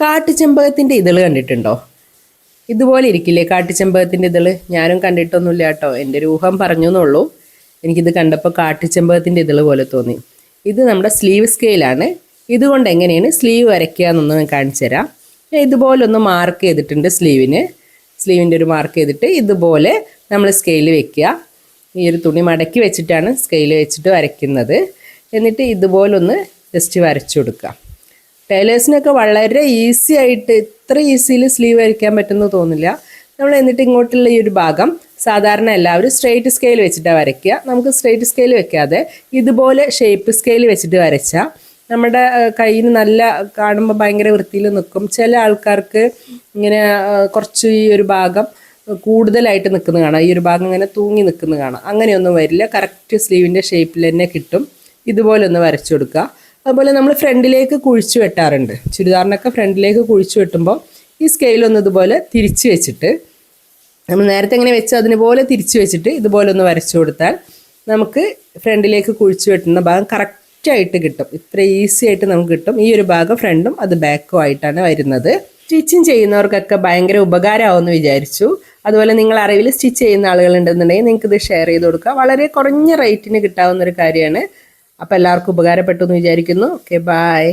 കാട്ടുചെമ്പകത്തിന്റെ ഇതൾ കണ്ടിട്ടുണ്ടോ? ഇതുപോലെ ഇരിക്കില്ലേ കാട്ടുചെമ്പകത്തിന്റെ ഇതൾ? ഞാനും കണ്ടിട്ടൊന്നുമില്ല കേട്ടോ. എന്റെ ഒരു ഊഹം പറഞ്ഞു എന്നുള്ളൂ എനിക്കിത് കണ്ടപ്പോൾ കാട്ടുചെമ്പകത്തിന്റെ ഇതൾ പോലെ തോന്നി. ഇത് നമ്മുടെ സ്ലീവ് സ്കെയിലാണ്. ഇതുകൊണ്ട് എങ്ങനെയാണ് സ്ലീവ് വരയ്ക്കുക എന്നൊന്ന് കാണിച്ചു തരാം. ഞാൻ ഇതുപോലെ ഒന്ന് മാർക്ക് ചെയ്തിട്ടുണ്ട് സ്ലീവിന്. സ്ലീവിന്റെ ഒരു മാർക്ക് ചെയ്തിട്ട് ഇതുപോലെ നമ്മൾ സ്കെയിൽ വെക്കുക. ഈ ഒരു തുണി മടക്കി വെച്ചിട്ടാണ് സ്കെയിൽ വെച്ചിട്ട് വരയ്ക്കുന്നത്. എന്നിട്ട് ഇതുപോലൊന്ന് ജസ്റ്റ് വരച്ചു കൊടുക്കുക. ടൈലേഴ്സിനൊക്കെ വളരെ ഈസി ആയിട്ട് ഇത്ര ഈസിയിൽ സ്ലീവ് വരയ്ക്കാൻ പറ്റുമെന്ന് തോന്നില്ല നമ്മൾ എന്നിട്ട് ഇങ്ങോട്ടുള്ള ഈ ഒരു ഭാഗം സാധാരണ എല്ലാവരും സ്ട്രെയിറ്റ് സ്കെയിൽ വെച്ചിട്ടാണ് വരയ്ക്കുക. നമുക്ക് സ്ട്രെയിറ്റ് സ്കെയിൽ വെക്കാതെ ഇതുപോലെ ഷേപ്പ് സ്കെയിൽ വെച്ചിട്ട് വരച്ചാൽ നമ്മുടെ കയ്യിൽ നല്ല കാണുമ്പോൾ ഭയങ്കര വൃത്തിയിൽ നിൽക്കും ചില ആൾക്കാർക്ക് ഇങ്ങനെ കുറച്ച് ഈ ഒരു ഭാഗം കൂടുതലായിട്ട് നിൽക്കുന്നത് കാണാം. ഈ ഒരു ഭാഗം ഇങ്ങനെ തൂങ്ങി നിൽക്കുന്നത് കാണാം. അങ്ങനെയൊന്നും വരില്ല. കറക്റ്റ് സ്ലീവിന്റെ ഷേപ്പിൽ തന്നെ കിട്ടും. ഇതുപോലെ ഒന്ന് വരച്ചു കൊടുക്കുക. അതുപോലെ നമ്മൾ ഫ്രണ്ടിലേക്ക് കുഴിച്ചു വെട്ടാറുണ്ട്. ചുരിദാറിനൊക്കെ ഫ്രണ്ടിലേക്ക് കുഴിച്ചു വെട്ടുമ്പോൾ ഈ സ്കെയിൽ ഒന്ന് ഇതുപോലെ തിരിച്ചു വെച്ചിട്ട് നമ്മൾ നേരത്തെ എങ്ങനെ വെച്ച് അതിനുപോലെ തിരിച്ചു വെച്ചിട്ട് ഇതുപോലെ ഒന്ന് വരച്ചു കൊടുത്താൽ നമുക്ക് ഫ്രണ്ടിലേക്ക് കുഴിച്ചു വെട്ടുന്ന ഭാഗം കറക്റ്റായിട്ട് കിട്ടും. ഇത്ര ഈസി ആയിട്ട് നമുക്ക് കിട്ടും. ഈ ഒരു ഭാഗം ഫ്രണ്ടും അത് ബാക്കും ആയിട്ടാണ് വരുന്നത്. സ്റ്റിച്ചിങ് ചെയ്യുന്നവർക്കൊക്കെ ഭയങ്കര ഉപകാരമാവുമെന്ന് വിചാരിച്ചു. അതുപോലെ നിങ്ങൾ അറിവിൽ സ്റ്റിച്ച് ചെയ്യുന്ന ആളുകളുണ്ടെന്നുണ്ടെങ്കിൽ നിങ്ങൾക്ക് ഇത് ഷെയർ ചെയ്ത് കൊടുക്കുക. വളരെ കുറഞ്ഞ റേറ്റിന് കിട്ടാവുന്ന ഒരു കാര്യമാണ് അപ്പോൾ എല്ലാവർക്കും ഉപകാരപ്പെട്ടു എന്ന് വിചാരിക്കുന്നു. Okay bye